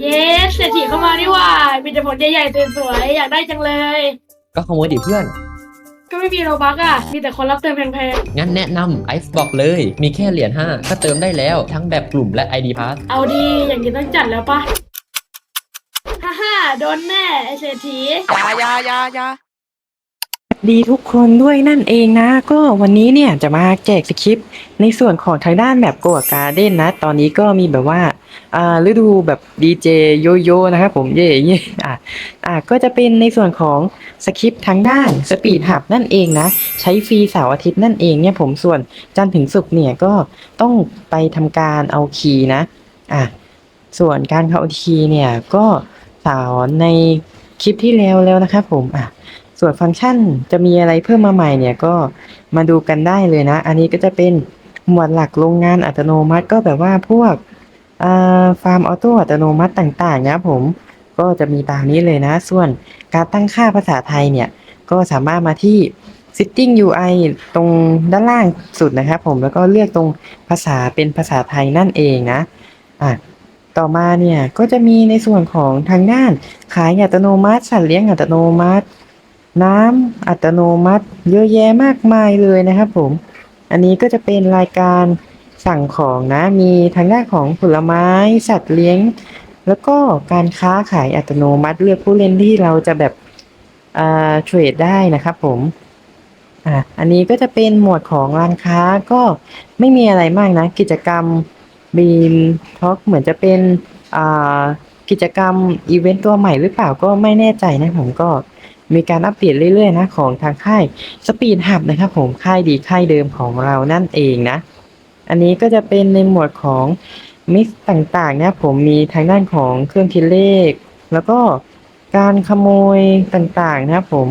เย้เศรษฐีเข้ามานี่หว่ามีแต่ผลใหญ่ๆสวยๆอยากได้จังเลย ก็ขโมยดิเพื่อน ก็ไม่มีโรบักอะ มีแต่คนรับเติมแพงงั้นแนะนำไอซ์บอกเลย มีแค่เหรียญ5ก็เติมได้แล้วทั้งแบบกลุ่มและ ID Pass ๆ เอาดีอย่างนี้ต้องจัดแล้วปะฮ่าฮ่าโดนแน่ไอเศรษฐี อยาอยาอยาอยา ดีทุกคนด้วยนั่นเองนะ ก็วันนี้เนี่ยจะมาแจกสคริปต์ในส่วนของทางด้านแบบโกะการ์เด้นนะ ตอนนี้ก็มีแบบว่าอ่าฤดูแบบดีเจโยโย่นะครับผมเย่เย่อะอะก็จะเป็นในส่วนของสคริปต์ทางด้านสปีดหับนั่นเองนะ ใช้ฟรีเสาร์อาทิตย์นั่นเองเนี่ยผมส่วนจันทร์ถึงศุกร์เนี่ยก็ต้องไปทำการเอาคีย์นะอะส่วนการเข้าคีย์เนี่ยก็สอนในคลิปที่แล้วแล้วนะครับผมอะ ส่วนฟังก์ชันจะมีอะไรเพิ่มมาใหม่เนี่ยก็มาดูกันได้เลยนะ อันนี้ก็จะเป็นหมวดหลักโรงงานอัตโนมัติก็แบบว่าพวกฟาร์มออโต้อัตโนมัติต่างๆนะผมก็จะมีตามนี้เลยนะ ส่วนการตั้งค่าภาษาไทยเนี่ย ก็สามารถมาที่ Sitting UI ตรงด้านล่างสุดนะครับผมแล้วก็เลือกตรงภาษาเป็นภาษาไทยนั่นเองนะอะต่อมาเนี่ยก็จะมีในส่วนของทางด้านขายอัตโนมัติ สัตว์เลี้ยงอัตโนมัติ น้ำอัตโนมัติ เยอะแยะมากมายเลยนะครับผม อันนี้ก็จะเป็นรายการสั่งของนะ มีทางด้านของผลไม้ สัตว์เลี้ยง แล้วก็การค้าขายอัตโนมัติเลือกผู้เล่นที่เราจะแบบอ่าเทรดได้นะครับผมอะอันนี้ก็จะเป็นหมวดของร้านค้าก็ไม่มีอะไรมากนะ กิจกรรมบีมท็อกเหมือนจะเป็นอ่ากิจกรรมอีเวนต์ตัวใหม่หรือเปล่าก็ไม่แน่ใจนะผมก็ มีการอัปเดตเรื่อยๆนะของทางค่าย Speed Hub นะครับผมค่ายดีค่ายเดิมของเรานั่นเองนะ อันนี้ก็จะเป็นในหมวดของมิกต่างๆนะผมมีทางด้านของเครื่องคิดเลข แล้วก็การขโมยต่างๆนะครับผม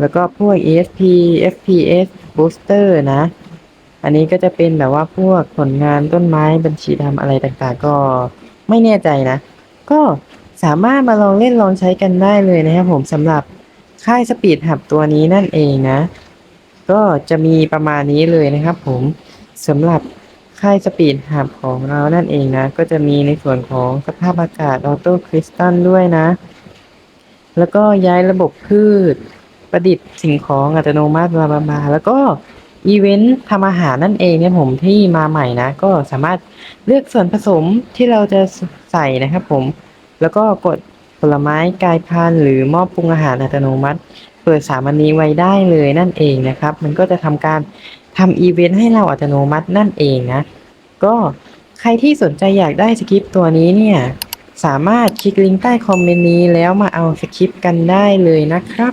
แล้วก็พวก ESP FPS Booster นะ อันนี้ก็จะเป็นแบบว่าพวกผลงานต้นไม้บัญชีทำอะไรต่างๆ ก็ไม่แน่ใจนะ ก็สามารถมาลองเล่นลองใช้กันได้เลยนะครับผมสำหรับ ค่ายสปีดหับตัวนี้นั่นเองนะ ก็จะมีประมาณนี้เลยนะครับผมสำหรับค่ายสปีดหับของเรานั่นเองนะ ก็จะมีในส่วนของสภาพอากาศออโต้คริสตัลด้วยนะ แล้วก็ย้ายระบบพืช ประดิษฐ์สิ่งของอัตโนมัติบลาบลาแล้วก็อีเวนต์ทำอาหารนั่นเองเนี่ยผมที่มาใหม่นะ ก็สามารถเลือกส่วนผสมที่เราจะใส่นะครับผม แล้วก็กด ผลไม้กลายพันธุ์หรือหม้อปรุงอาหารอัตโนมัติ เปิดสามอันนี้ไว้ได้เลยนั่นเองนะครับ มันก็จะทำการทำอีเวนต์ให้เราอัตโนมัตินั่นเองนะ ก็ใครที่สนใจอยากได้สคริปต์ตัวนี้เนี่ย สามารถคลิกลิงก์ใต้คอมเมนต์นี้แล้วมาเอาสคริปต์กันได้เลยนะครับ